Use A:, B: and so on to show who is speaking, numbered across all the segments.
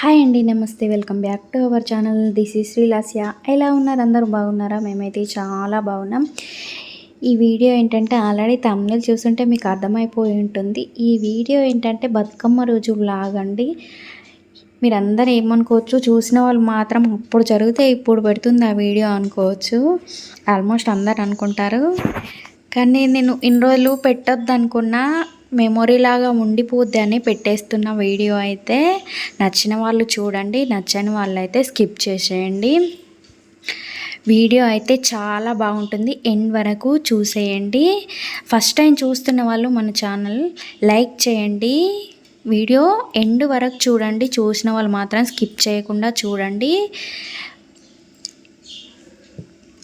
A: Hi అండి నమస్తే. Welcome back to our channel. This ఈ శ్రీలాస్య ఎలా ఉన్నారు? అందరూ బాగున్నారా? మేమైతే చాలా బాగున్నాం. ఈ వీడియో ఏంటంటే ఆల్రెడీ తమిళ చూస్తుంటే మీకు అర్థమైపోయి ఉంటుంది. ఈ వీడియో ఏంటంటే బతుకమ్మ రోజు లాగండి మీరందరూ ఏమనుకోవచ్చు? చూసిన వాళ్ళు మాత్రం అప్పుడు జరిగితే ఇప్పుడు పెడుతుంది ఆ వీడియో అనుకోవచ్చు. ఆల్మోస్ట్ అందరు అనుకుంటారు. కానీ నేను ఇన్ని రోజులు పెట్టొద్దు అనుకున్నా మెమొరీ లాగా ఉండిపోద్ది అని పెట్టేస్తున్న వీడియో అయితే నచ్చిన వాళ్ళు చూడండి నచ్చని వాళ్ళు అయితే స్కిప్ చేసేయండి. వీడియో అయితే చాలా బాగుంటుంది ఎండ్ వరకు చూసేయండి. ఫస్ట్ టైం చూస్తున్న వాళ్ళు మన ఛానల్ లైక్ చేయండి. వీడియో ఎండ్ వరకు చూడండి చూసిన వాళ్ళు మాత్రం స్కిప్ చేయకుండా చూడండి.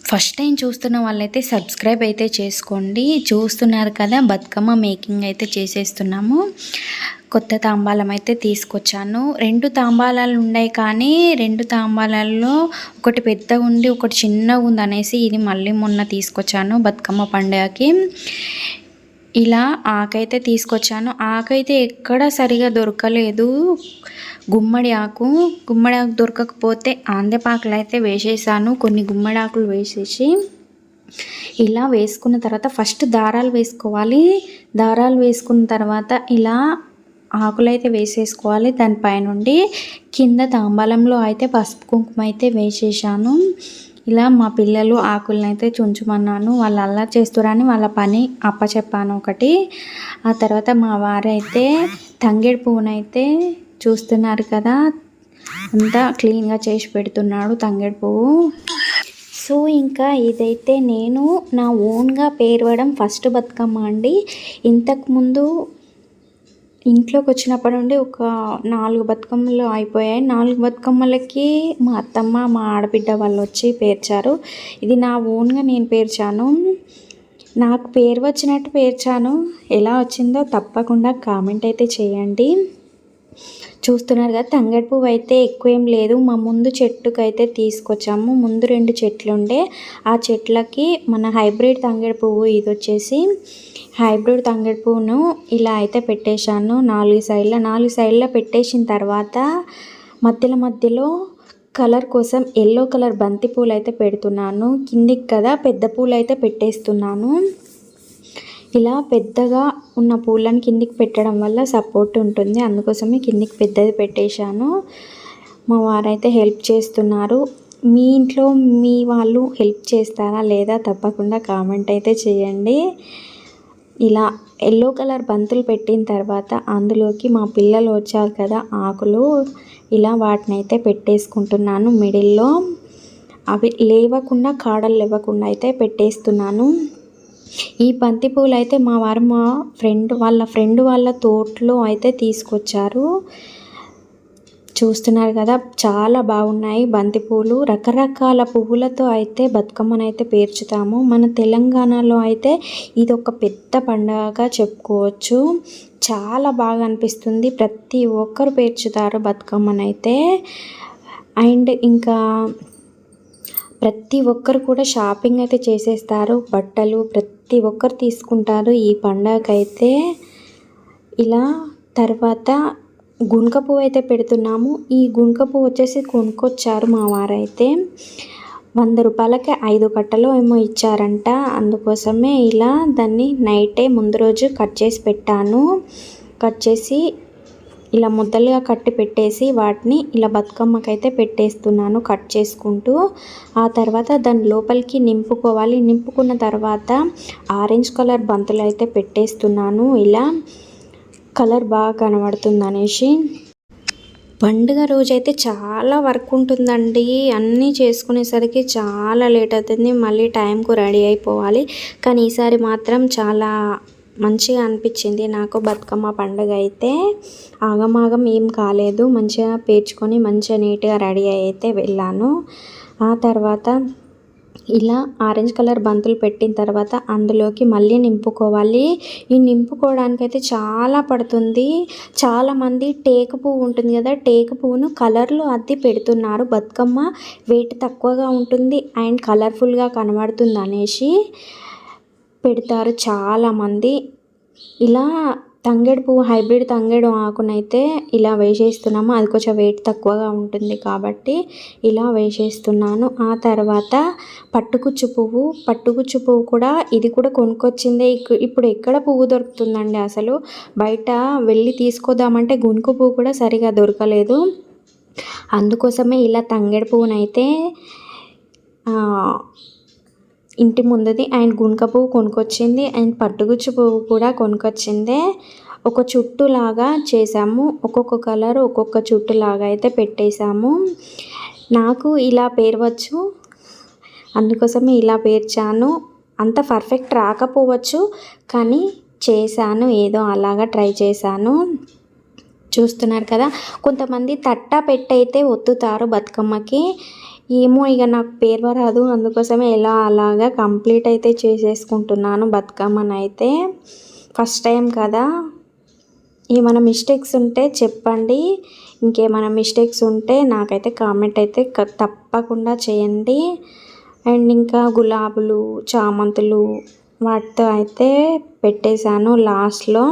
A: ఫస్ట్ టైం చూస్తున్న వాళ్ళైతే సబ్స్క్రైబ్ అయితే చేసుకోండి. చూస్తున్నారు కదా బతుకమ్మ మేకింగ్ అయితే చేసేస్తున్నాము. కొత్త తాంబాలం అయితే తీసుకొచ్చాను. రెండు తాంబాలాలు ఉన్నాయి కానీ రెండు తాంబాలాల్లో ఒకటి పెద్దగా ఉండి ఒకటి చిన్నగా ఉంది అనేసి ఇది మళ్ళీ మొన్న తీసుకొచ్చాను బతుకమ్మ పండుగకి. ఇలా ఆకైతే తీసుకొచ్చాను. ఆకైతే ఎక్కడ సరిగా దొరకలేదు. గుమ్మడి ఆకు. గుమ్మడి ఆకు దొరకకపోతే ఆందెపాకులు అయితే వేసేసాను. కొన్ని గుమ్మడి ఆకులు వేసేసి ఇలా వేసుకున్న తర్వాత ఫస్ట్ దారాలు వేసుకోవాలి. దారాలు వేసుకున్న తర్వాత ఇలా ఆకులు అయితే వేసేసుకోవాలి దానిపైనుండి కింద తాంబాలంలో అయితే పసుపు కుంకుమ అయితే వేసేసాను. ఇలా మా పిల్లలు ఆకులను అయితే చుంచుమన్నాను. వాళ్ళు అల్లరి చేస్తురని వాళ్ళ పని అప్పచెప్పాను ఒకటి. ఆ తర్వాత మా వారైతే తంగేడు పువ్వునైతే చూస్తున్నారు కదా. అంతా క్లీన్గా చేసి పెడుతున్నాడు తంగేడు పువ్వు. సో ఇంకా ఇదైతే నేను నా ఓన్గా పేరవడం ఫస్ట్ బతుకమ్మ అండి. ఇంతకుముందు ఇంట్లోకి వచ్చినప్పటి నుండి ఒక నాలుగు బతుకమ్మలు అయిపోయాయి. నాలుగు బతుకమ్మలకి మా అత్తమ్మ మా ఆడబిడ్డ వాళ్ళు వచ్చి పేర్చారు. ఇది నా ఓన్గా నేను పేర్చాను. నాకు పేరు వచ్చినట్టు పేర్చాను. ఎలా వచ్చిందో తప్పకుండా కామెంట్ అయితే చేయండి. చూస్తున్నారు కదా తంగడి పువ్వు అయితే ఎక్కువ ఏం లేదు. మా ముందు చెట్టుకు అయితే తీసుకొచ్చాము. ముందు రెండు చెట్లు ఉండే ఆ చెట్లకి మన హైబ్రిడ్ తంగడి పువ్వు ఇది వచ్చేసి హైబ్రిడ్ తంగడి పువ్వును ఇలా అయితే పెట్టేశాను. నాలుగు సైడ్ల నాలుగు సైడ్ల పెట్టేసిన తర్వాత మధ్యలో మధ్యలో కలర్ కోసం ఎల్లో కలర్ బంతి పూలు అయితే పెడుతున్నాను. కిందికి కదా పెద్ద పూలు అయితే పెట్టేస్తున్నాను. ఇలా పెద్దగా ఉన్న పూలను కిందికి పెట్టడం వల్ల సపోర్ట్ ఉంటుంది. అందుకోసమే కిందికి పెద్దది పెట్టేశాను. మా వారైతే హెల్ప్ చేస్తున్నారు. మీ ఇంట్లో మీ వాళ్ళు హెల్ప్ చేస్తారా లేదా తప్పకుండా కామెంట్ అయితే చేయండి. ఇలా ఎల్లో కలర్ బంతులు పెట్టిన తర్వాత అందులోకి మా పిల్లలు వచ్చారు కదా ఆకులు. ఇలా వాటిని అయితే పెట్టేసుకుంటున్నాను మిడిల్లో అవి లేవకుండా కాడలు లేవకుండా అయితే పెట్టేస్తున్నాను. ఈ బంతి పూలు అయితే మా వారు మా ఫ్రెండ్ వాళ్ళ ఫ్రెండ్ వాళ్ళ తోటలో అయితే తీసుకొచ్చారు. చూస్తున్నారు కదా చాలా బాగున్నాయి బంతిపూలు రకరకాల పువ్వులతో అయితే బతుకమ్మనైతే పేర్చుతాము. మన తెలంగాణలో అయితే ఇది ఒక పెద్ద పండగగా చెప్పుకోవచ్చు. చాలా బాగా అనిపిస్తుంది. ప్రతి ఒక్కరు పేర్చుతారు బతుకమ్మనైతే అండ్ ఇంకా ప్రతి ఒక్కరు కూడా షాపింగ్ అయితే చేసేస్తారు. బట్టలు ప్రతి ప్రతి ఒక్కరు తీసుకుంటారు. ఈ పండగకైతే ఇలా తర్వాత గుంక పువ్వు అయితే పెడుతున్నాము. ఈ గుంక పువ్వు వచ్చేసి కొనుక్కొచ్చారు మా వారైతే. వంద రూపాయలకి ఐదు కట్టలు ఏమో ఇచ్చారంట. అందుకోసమే ఇలా దాన్ని నైటే ముందు రోజు కట్ చేసి పెట్టాను. కట్ చేసి ఇలా ముద్దలుగా కట్టి పెట్టేసి వాటిని ఇలా బతుకమ్మకైతే పెట్టేస్తున్నాను కట్ చేసుకుంటూ. ఆ తర్వాత దాని లోపలికి నింపుకోవాలి. నింపుకున్న తర్వాత ఆరెంజ్ కలర్ బంతులు అయితే పెట్టేస్తున్నాను. ఇలా కలర్ బాగా కనబడుతుంది అనేసి. పండుగ రోజైతే చాలా వర్క్ ఉంటుందండి. అన్నీ చేసుకునేసరికి చాలా లేట్ అవుతుంది. మళ్ళీ టైంకు రెడీ అయిపోవాలి. కానీ ఈసారి మాత్రం చాలా మంచిగా అనిపించింది. నాకు బతుకమ్మ పండుగ అయితే ఆగమాగం ఏం కాలేదు. మంచిగా పేర్చుకొని మంచిగా నీట్గా రెడీ అయితే వెళ్ళాను. ఆ తర్వాత ఇలా ఆరెంజ్ కలర్ బంతులు పెట్టిన తర్వాత అందులోకి మళ్ళీ నింపుకోవాలి. ఈ నింపుకోవడానికి అయితే చాలా పడుతుంది. చాలామంది టేకు పువ్వు ఉంటుంది కదా టేకు పువ్వును కలర్లు అద్ది పెడుతున్నారు. బతుకమ్మ వెయిట్ తక్కువగా ఉంటుంది. అండ్ కలర్ఫుల్గా కనబడుతుంది అనేసి. పెడతారు చాలామంది. ఇలా తంగేడు పువ్వు హైబ్రిడ్ తంగేడు ఆకునైతే ఇలా వేసేస్తున్నాము. అది కొంచెం వెయిట్ తక్కువగా ఉంటుంది కాబట్టి ఇలా వేసేస్తున్నాను. ఆ తర్వాత పట్టుకుచ్చు పువ్వు పట్టుకుచ్చు పువ్వు కూడా ఇది కూడా కొనుక్కొచ్చిందే. ఇప్పుడు ఎక్కడ పువ్వు దొరుకుతుందండి అసలు? బయట వెళ్ళి తీసుకొద్దామంటే గునుకు పువ్వు కూడా సరిగా దొరకలేదు. అందుకోసమే ఇలా తంగేడు పువ్వునైతే ఇంటి ముందుది అండ్ గునుక పువ్వు కొనుక్కొచ్చింది అండ్ పట్టుగుచ్చు పువ్వు కూడా కొనుక్కొచ్చిందే ఒక చుట్టులాగా చేసాము ఒక్కొక్క కలర్ ఒక్కొక్క చుట్టులాగా అయితే పెట్టేశాము. నాకు ఇలా పేరవచ్చు అందుకోసమే ఇలా పేర్చాను. అంత పర్ఫెక్ట్ రాకపోవచ్చు కానీ చేశాను ఏదో అలాగా ట్రై చేశాను. చూస్తున్నారు కదా కొంతమంది తట్ట పెట్టయితే ఒత్తుతారు బతుకమ్మకి. ఏమో ఇక నాకు పేరు రాదు. అందుకోసమే ఎలా అలాగా కంప్లీట్ అయితే చేసేసుకుంటున్నాను బతుకమ్మని అయితే ఫస్ట్ టైం కదా. ఏమైనా మిస్టేక్స్ ఉంటే చెప్పండి. ఇంకేమైనా మిస్టేక్స్ ఉంటే నాకైతే కామెంట్ అయితే తప్పకుండా చేయండి. అండ్ ఇంకా గులాబులు చామంతులు వాటితో అయితే పెట్టేశాను లాస్ట్లో.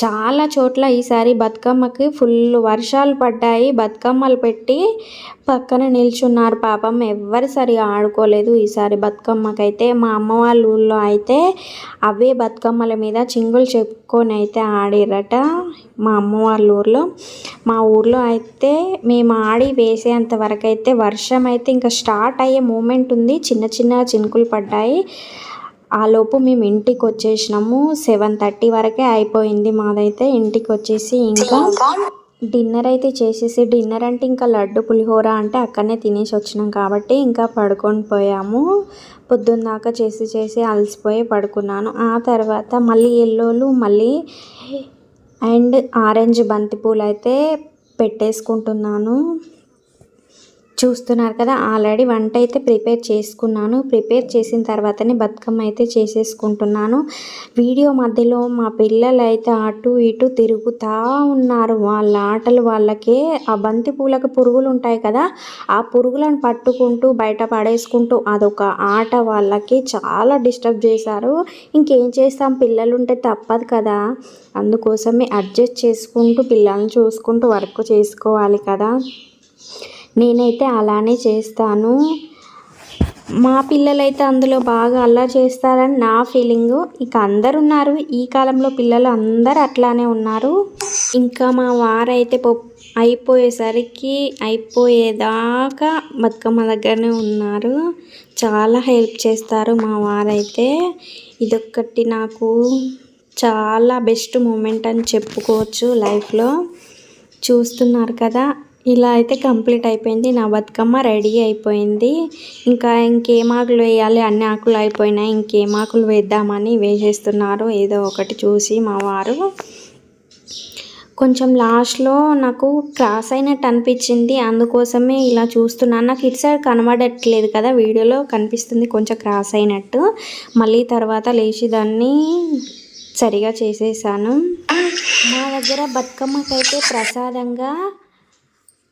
A: చాలా చోట్ల ఈసారి బతుకమ్మకి ఫుల్ వర్షాలు పడ్డాయి. బతుకమ్మలు పెట్టి పక్కన నిల్చున్నారు. పాపం ఎవ్వరు సరిగా ఆడుకోలేదు ఈసారి బతుకమ్మకైతే. మా అమ్మ వాళ్ళ ఊళ్ళో అయితే అవే బతుకమ్మల మీద చింగులు చెప్పుకొని అయితే ఆడిరట మా అమ్మ వాళ్ళ ఊర్లో. మా ఊర్లో అయితే మేము ఆడి వేసేంత వరకు అయితే వర్షం అయితే ఇంకా స్టార్ట్ అయ్యే మూమెంట్ ఉంది. చిన్న చిన్న చినుకులు పడ్డాయి. ఆలోపు మేము ఇంటికి వచ్చేసినాము సెవెన్ థర్టీ వరకే అయిపోయింది మాదైతే. ఇంటికి వచ్చేసి ఇంకా డిన్నర్ అయితే చేసేసి డిన్నర్ అంటే ఇంకా లడ్డు పులిహోర అంటే అక్కడనే తినేసి వచ్చినాం కాబట్టి ఇంకా పడుకొని పోయాము. పొద్దున్న దాకా చేసి చేసి అలసిపోయి పడుకున్నాను. ఆ తర్వాత మళ్ళీ ఎల్లోలు మళ్ళీ అండ్ ఆరెంజ్ బంతిపూలు అయితే పెట్టేసుకుంటున్నాను. చూస్తున్నారు కదా ఆల్రెడీ వంట అయితే ప్రిపేర్ చేసుకున్నాను. ప్రిపేర్ చేసిన తర్వాతనే బతుకమ్మ అయితే చేసేసుకుంటున్నాను. వీడియో మధ్యలో మా పిల్లలు అయితే అటు ఇటు తిరుగుతూ ఉన్నారు. వాళ్ళ ఆటలు వాళ్ళకే. ఆ బంతి పూలకు పురుగులు ఉంటాయి కదా ఆ పురుగులను పట్టుకుంటూ బయట పడేసుకుంటూ అదొక ఆట వాళ్ళకి చాలా డిస్టర్బ్ చేశారు. ఇంకేం చేస్తాం? పిల్లలు ఉంటే తప్పదు కదా. అందుకోసమే అడ్జస్ట్ చేసుకుంటూ పిల్లల్ని చూసుకుంటూ వర్క్ చేసుకోవాలి కదా. నేనైతే అలానే చేస్తాను. మా పిల్లలైతే అందులో బాగా అలా చేస్తారని నా ఫీలింగు. ఇక అందరు ఉన్నారు ఈ కాలంలో పిల్లలు అందరు అట్లానే ఉన్నారు. ఇంకా మా వారైతే అయిపోయేసరికి అయిపోయేదాకా బతుకమ్మ దగ్గరనే ఉన్నారు. చాలా హెల్ప్ చేస్తారు మా వారైతే. ఇదొక్కటి నాకు చాలా బెస్ట్ మూమెంట్ అని చెప్పుకోవచ్చు లైఫ్లో. చూస్తున్నారు కదా ఇలా అయితే కంప్లీట్ అయిపోయింది. నా బతుకమ్మ రెడీ అయిపోయింది. ఇంకా ఇంకేం ఆకులు వేయాలి? అన్ని ఆకులు అయిపోయినాయి. ఇంకేం ఆకులు వేద్దామని వేసేస్తున్నారు. ఏదో ఒకటి చూసి మా వారు. కొంచెం లాస్ట్లో నాకు క్రాస్ అయినట్టు అనిపించింది. అందుకోసమే ఇలా చూస్తున్నాను. నాకు ఇటు సైడ్ కనబడట్లేదు కదా వీడియోలో. కనిపిస్తుంది కొంచెం క్రాస్ అయినట్టు. మళ్ళీ తర్వాత లేచి దాన్ని సరిగా చేసేసాను. మా దగ్గర బతుకమ్మకైతే ప్రసాదంగా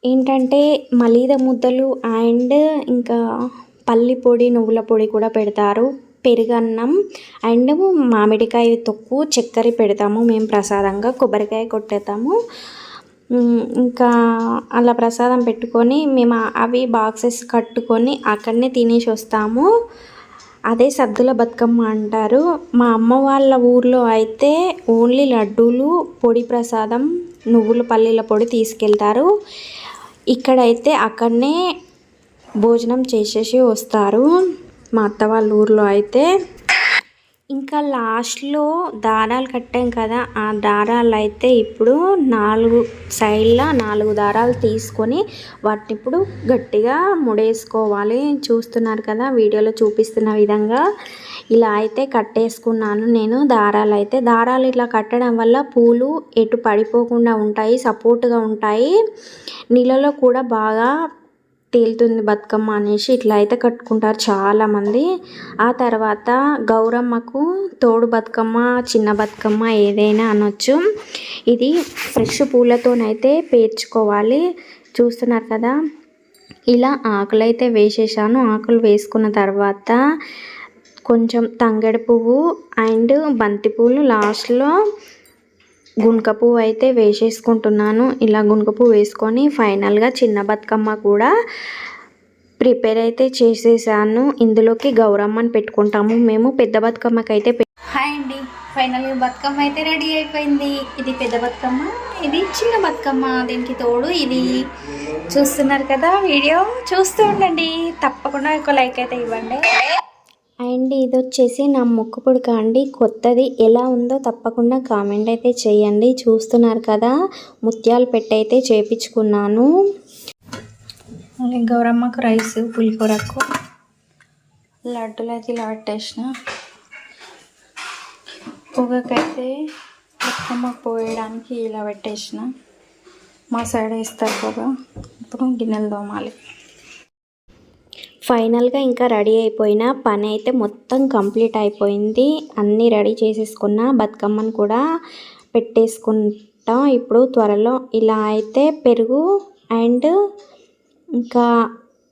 A: ఏంటంటే మలీద ముద్దలు అండ్ ఇంకా పల్లి పొడి నువ్వుల పొడి కూడా పెడతారు. పెరుగన్నం అండ్ మామిడికాయ తొక్కు చక్కెర పెడతాము. మేము ప్రసాదంగా కొబ్బరికాయ కొట్టేతాము ఇంకా అలా ప్రసాదం పెట్టుకొని మేము అవి బాక్సెస్ కట్టుకొని అక్కడనే తినేసి వస్తాము. అదే సద్దుల బతుకమ్మ అంటారు. మా అమ్మ వాళ్ళ ఊర్లో అయితే ఓన్లీ లడ్డూలు పొడి ప్రసాదం నువ్వుల పల్లీల పొడి తీసుకెళ్తారు. ఇక్కడైతే అక్కడనే భోజనం చేసేసి వస్తారు మా అత్త వాళ్ళ ఊర్లో అయితే. ఇంకా లాస్ట్లో దారాలు కట్టాం కదా ఆ దారాలు అయితే ఇప్పుడు నాలుగు సైడ్ల నాలుగు దారాలు తీసుకొని వాటిని ఇప్పుడు గట్టిగా ముడేసుకోవాలి. చూస్తున్నారు కదా వీడియోలో చూపిస్తున్న విధంగా. ఇలా అయితే కట్టేసుకున్నాను నేను దారాలు అయితే. దారాలు ఇట్లా కట్టడం వల్ల పూలు ఎటు పడిపోకుండా ఉంటాయి సపోర్ట్గా ఉంటాయి. నీళ్ళలో కూడా బాగా తేలుతుంది బతుకమ్మ అనేసి ఇట్లా అయితే కట్టుకుంటారు చాలామంది. ఆ తర్వాత గౌరమ్మకు తోడు బతుకమ్మ చిన్న బతుకమ్మ ఏదైనా అనొచ్చు. ఇది ఫ్రెష్ పూలతోనైతే పేర్చుకోవాలి. చూస్తున్నారు కదా ఇలా ఆకులు అయితే వేసేసాను. ఆకులు వేసుకున్న తర్వాత కొంచెం తంగడి పువ్వు అండ్ బంతి పువ్వులు లాస్ట్లో గుంక పువ్వు అయితే వేసేసుకుంటున్నాను. ఇలా గుంక పువ్వు వేసుకొని ఫైనల్గా చిన్న బతుకమ్మ కూడా ప్రిపేర్ అయితే చేసేసాను. ఇందులోకి గౌరమ్మని పెట్టుకుంటాము. మేము పెద్ద బతుకమ్మకి అయితే హాయ్ అండి. ఫైనల్గా బతుకమ్మ అయితే రెడీ అయిపోయింది. ఇది పెద్ద బతుకమ్మ ఇది చిన్న బతుకమ్మ. దీనికి తోడు ఇది చూస్తున్నారు కదా వీడియో. చూస్తూ ఉండండి. తప్పకుండా ఒక లైక్ అయితే ఇవ్వండి. అండ్ ఇది వచ్చేసి నా ముక్కు పుడక అండి. కొత్తది ఎలా ఉందో తప్పకుండా కామెంట్ అయితే చేయండి. చూస్తున్నారు కదా ముత్యాలు పెట్టి అయితే చేపించుకున్నాను. గౌరమ్మకు రైస్ పులిహోరకు. లడ్డూలు అయితే ఇలా పెట్టేసిన. పొగకైతే బతుకమ్మ పోయడానికి ఇలా పెట్టేసిన. మా సైడ్ వేస్తారు పొగ. ఇప్పుడు గిన్నెలు తోమాలి. ఫైనల్గా ఇంకా రెడీ అయిపోయిన పని అయితే మొత్తం కంప్లీట్ అయిపోయింది. అన్నీ రెడీ చేసేసుకున్న బతుకమ్మను కూడా పెట్టేసుకుంటాం ఇప్పుడు త్వరలో. ఇలా అయితే పెరుగు అండ్ ఇంకా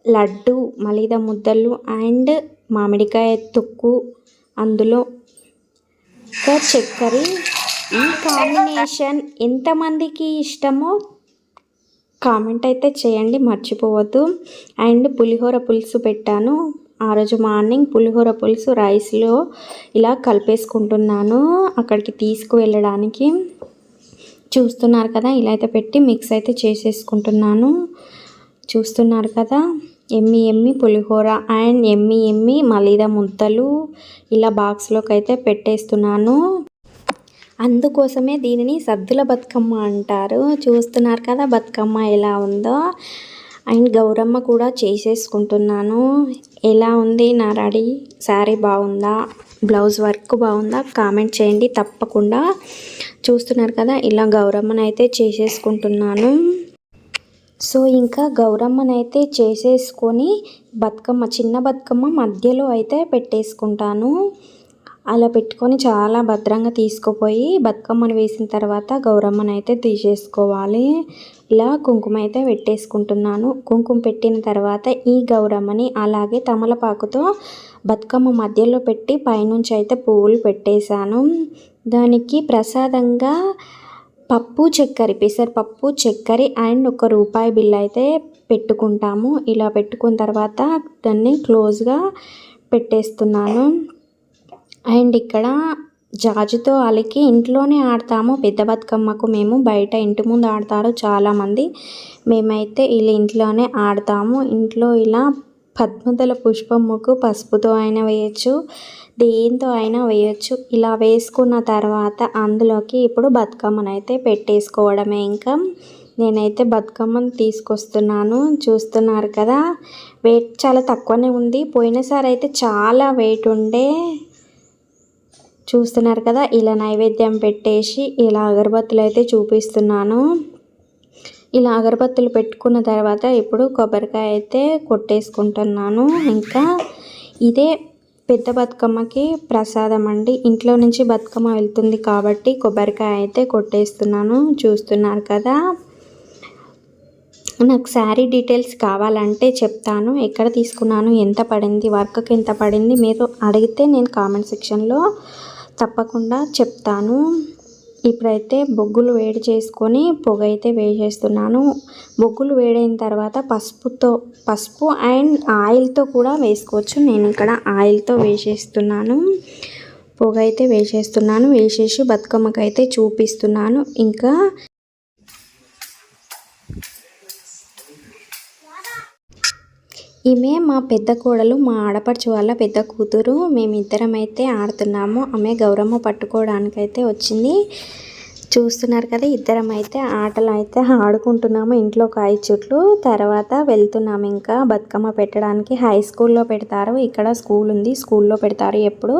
A: లడ్డు మలిద ముద్దలు అండ్ మామిడికాయ తొక్కు అందులో. ఇంకా చక్కెర ఈ కాంబినేషన్ ఎంతమందికి ఇష్టమో కామెంట్ అయితే చేయండి మర్చిపోవద్దు. అండ్ పులిహోర పులుసు పెట్టాను. ఆ రోజు మార్నింగ్ పులిహోర పులుసు రైస్లో ఇలా కలిపేసుకుంటున్నాను. అక్కడికి తీసుకువెళ్ళడానికి చూస్తున్నారు కదా ఇలా అయితే పెట్టి మిక్స్ అయితే చేసేసుకుంటున్నాను. చూస్తున్నారు కదా ఎమ్మి ఎమ్మి పులిహోర అండ్ ఎమ్మి ఎమ్మి మలీద ముద్దలు ఇలా బాక్స్లోకి అయితే పెట్టేస్తున్నాను. అందుకోసమే దీనిని సద్దుల బతుకమ్మ అంటారు. చూస్తున్నారు కదా బతుకమ్మ ఎలా ఉందో. అండ్ గౌరమ్మ కూడా చేసేసుకుంటున్నాను. ఎలా ఉంది నా రెడీ శారీ బాగుందా? బ్లౌజ్ వర్క్ బాగుందా? కామెంట్ చేయండి తప్పకుండా. చూస్తున్నారు కదా ఇలా గౌరమ్మను అయితే చేసేసుకుంటున్నాను. సో ఇంకా గౌరమ్మనైతే చేసేసుకొని బతుకమ్మ చిన్న బతుకమ్మ మధ్యలో అయితే పెట్టేసుకుంటాను. అలా పెట్టుకొని చాలా భద్రంగా తీసుకుపోయి బతుకమ్మను వేసిన తర్వాత గౌరమ్మను అయితే తీసేసుకోవాలి. ఇలా కుంకుమ అయితే పెట్టేసుకుంటున్నాను. కుంకుమ పెట్టిన తర్వాత ఈ గౌరమ్మని అలాగే తమలపాకుతో బతుకమ్మ మధ్యలో పెట్టి పైనుంచి అయితే పువ్వులు పెట్టేశాను. దానికి ప్రసాదంగా పప్పు చక్కెర పెసరపప్పు చక్కెర అండ్ ఒక రూపాయి బిల్ అయితే పెట్టుకుంటాము. ఇలా పెట్టుకున్న తర్వాత దాన్ని క్లోజ్గా పెట్టేస్తున్నాను. అండ్ ఇక్కడ జాజుతో అలికి ఇంట్లోనే ఆడతాము. పెద్ద బతుకమ్మకు మేము బయట ఇంటి ముందు ఆడతారు చాలామంది. మేమైతే ఇలా ఇంట్లోనే ఆడతాము. ఇంట్లో ఇలా పద్మదల పుష్పముకు పసుపుతో అయినా వేయచ్చు దేంతో అయినా వేయచ్చు. ఇలా వేసుకున్న తర్వాత అందులోకి ఇప్పుడు బతుకమ్మను అయితే పెట్టేసుకోవడమే. ఇంకా నేనైతే బతుకమ్మను తీసుకొస్తున్నాను. చూస్తున్నారు కదా వెయిట్ చాలా తక్కువనే ఉంది. పోయినసారి అయితే చాలా వెయిట్ ఉండే. చూస్తున్నారు కదా ఇలా నైవేద్యం పెట్టేసి ఇలా అగరబత్తులు అయితే చూపిస్తున్నాను. ఇలా అగరబత్తులు పెట్టుకున్న తర్వాత ఇప్పుడు కొబ్బరికాయ అయితే కొట్టేసుకుంటున్నాను. ఇంకా ఇదే పెద్ద బతుకమ్మకి ప్రసాదం అండి. ఇంట్లో నుంచి బతుకమ్మ వెళ్తుంది కాబట్టి కొబ్బరికాయ అయితే కొట్టేస్తున్నాను. చూస్తున్నారు కదా. నాకు శారీ డీటెయిల్స్ కావాలంటే చెప్తాను. ఎక్కడ తీసుకున్నాను ఎంత పడింది వర్క్కి ఎంత పడింది మీరు అడిగితే నేను కామెంట్ సెక్షన్లో తప్పకుండా చెప్తాను. ఇప్పుడైతే బొగ్గులు వేడి చేసుకొని పొగ అయితే వేసేస్తున్నాను. బొగ్గులు వేడైన తర్వాత పసుపుతో పసుపు అండ్ ఆయిల్తో కూడా వేసుకోవచ్చు. నేను ఇక్కడ ఆయిల్తో వేసేస్తున్నాను. పొగ అయితే వేసేస్తున్నాను. వేసేసి బతుకమ్మకైతే చూపిస్తున్నాను. ఇంకా ఈమె మా పెద్ద కోడలు మా ఆడపడుచు వాళ్ళ పెద్ద కూతురు. మేమిద్దరం అయితే ఆడుతున్నాము. ఆమె గౌరమ్మ పట్టుకోవడానికైతే వచ్చింది. చూస్తున్నారు కదా ఇద్దరం అయితే ఆటలు అయితే ఆడుకుంటున్నాము ఇంట్లో కాయ చుట్లు. తర్వాత వెళ్తున్నాము ఇంకా బతుకమ్మ పెట్టడానికి. హై స్కూల్లో పెడతారు. ఇక్కడ స్కూల్ ఉంది స్కూల్లో పెడతారు ఎప్పుడు.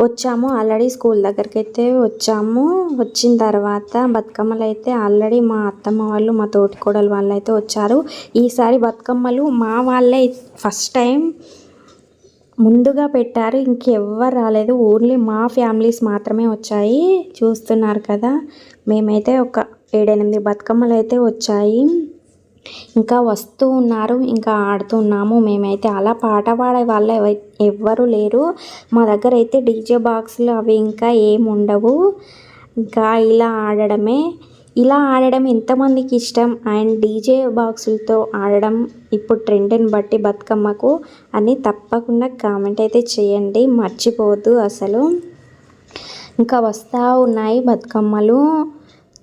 A: వచ్చాము ఆల్రెడీ స్కూల్ దగ్గరికి అయితే వచ్చాము. వచ్చిన తర్వాత బతుకమ్మలు అయితే ఆల్రెడీ మా అత్తమ్మ వాళ్ళు మా తోటికోడలు వాళ్ళు అయితే వచ్చారు. ఈసారి బతుకమ్మలు మా వాళ్ళే ఫస్ట్ టైం ముందుగా పెట్టారు. ఇంకెవ్వరు రాలేదు. ఓన్లీ మా ఫ్యామిలీస్ మాత్రమే వచ్చాయి. చూస్తున్నారు కదా మేమైతే ఒక ఏడెనిమిది బతుకమ్మలు అయితే వచ్చాయి. ఇంకా వస్తూ ఉన్నారు ఇంకా ఆడుతున్నాము మేమైతే అలా పాట పాడే వాళ్ళు ఎవ్వరు లేరు. మా దగ్గర అయితే డీజే బాక్స్లు అవి ఇంకా ఏమి ఉండవు. ఇంకా ఇలా ఆడడమే. ఇలా ఆడడం ఎంతమందికి ఇష్టం? అండ్ డీజే బాక్సులతో ఆడడం ఇప్పుడు ట్రెండ్ని బట్టి బతుకమ్మకు అని తప్పకుండా కామెంట్ అయితే చేయండి. మర్చిపోవద్దు అసలు. ఇంకా వస్తూ ఉన్నాయి బతుకమ్మలు.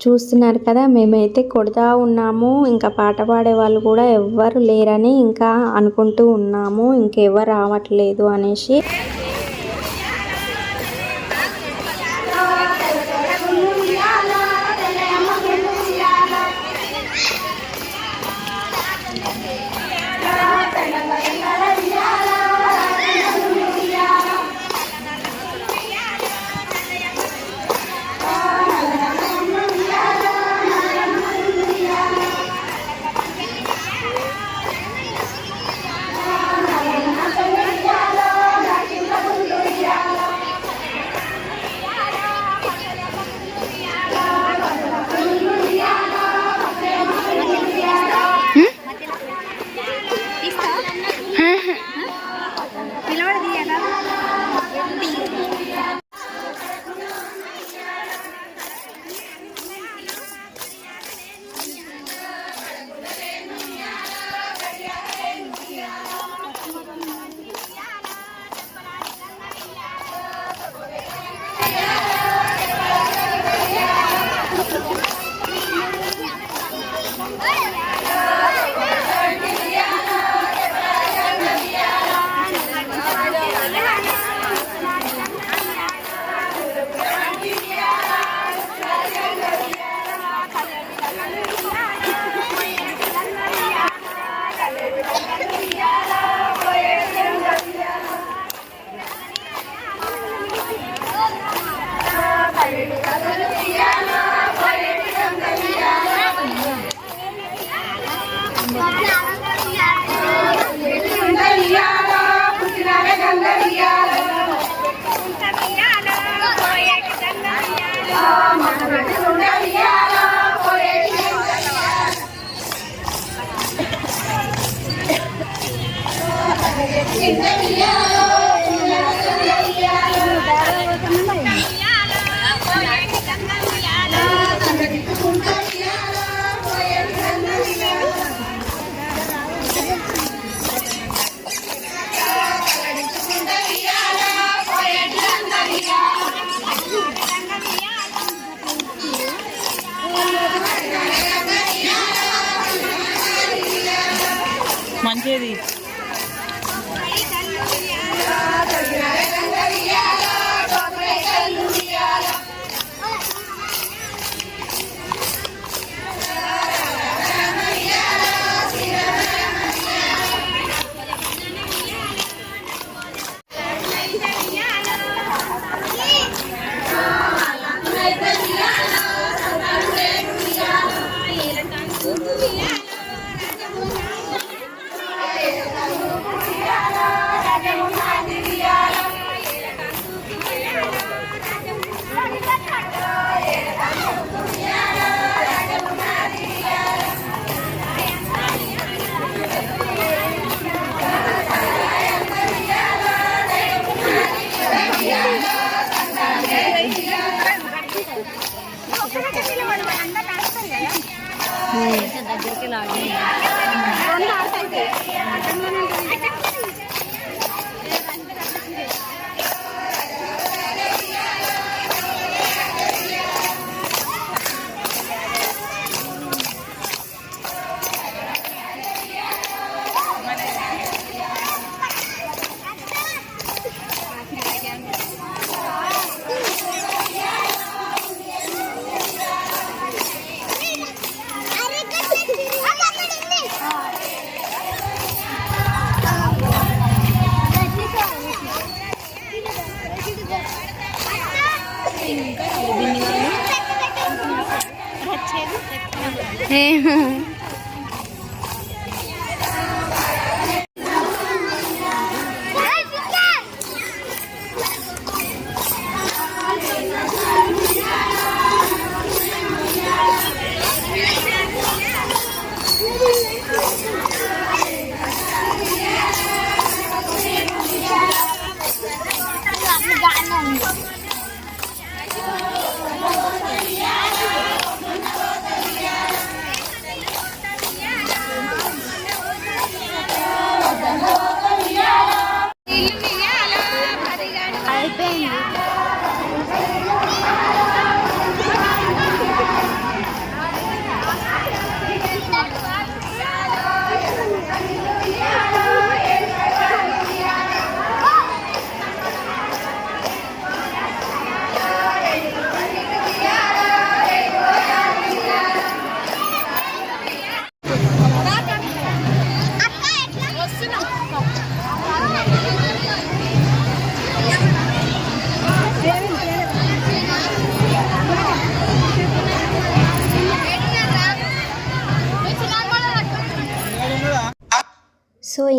A: చూస్తున్నారు కదా మేమైతే కొడుతూ ఉన్నాము. ఇంకా పాట పాడే వాళ్ళు కూడా ఎవ్వరు లేరని ఇంకా అనుకుంటూ ఉన్నాము. ఇంకెవరు రావట్లేదు అనేసి. Nào!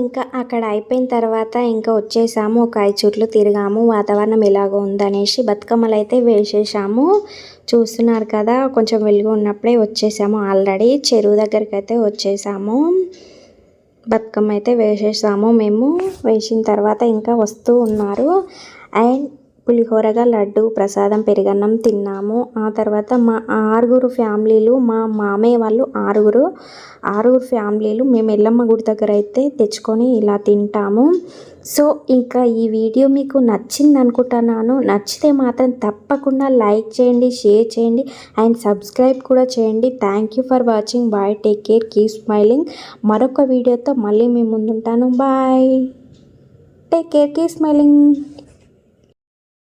A: ఇంకా అక్కడ అయిపోయిన తర్వాత ఇంకా వచ్చేసాము ఒక ఐదు చుట్లు తిరిగాము. వాతావరణం ఎలాగో ఉందనేసి బతుకమ్మలు అయితే వేసేసాము. చూస్తున్నారు కదా కొంచెం వెలుగు ఉన్నప్పుడే వచ్చేసాము. ఆల్రెడీ చెరువు దగ్గరికి అయితే వచ్చేసాము. బతుకమ్మ అయితే వేసేసాము మేము. వేసిన తర్వాత ఇంకా వస్తూ ఉన్నారు. అండ్ పులిహోరగా లడ్డు ప్రసాదం పెరుగన్నం తిన్నాము. ఆ తర్వాత మా ఆరుగురు ఫ్యామిలీలు మా మామయ్య వాళ్ళు ఆరుగురు ఆరుగురు ఫ్యామిలీలు మేము ఎల్లమ్మ గుడి దగ్గర అయితే తెచ్చుకొని ఇలా తింటాము. సో ఇంకా ఈ వీడియో మీకు నచ్చింది అనుకుంటున్నాను. నచ్చితే మాత్రం తప్పకుండా లైక్ చేయండి షేర్ చేయండి అండ్ సబ్స్క్రైబ్ కూడా చేయండి. Thank you for watching bye take care keep smiling మరొక వీడియోతో మళ్ళీ మీ ముందుంటాను. Bye take care keep smiling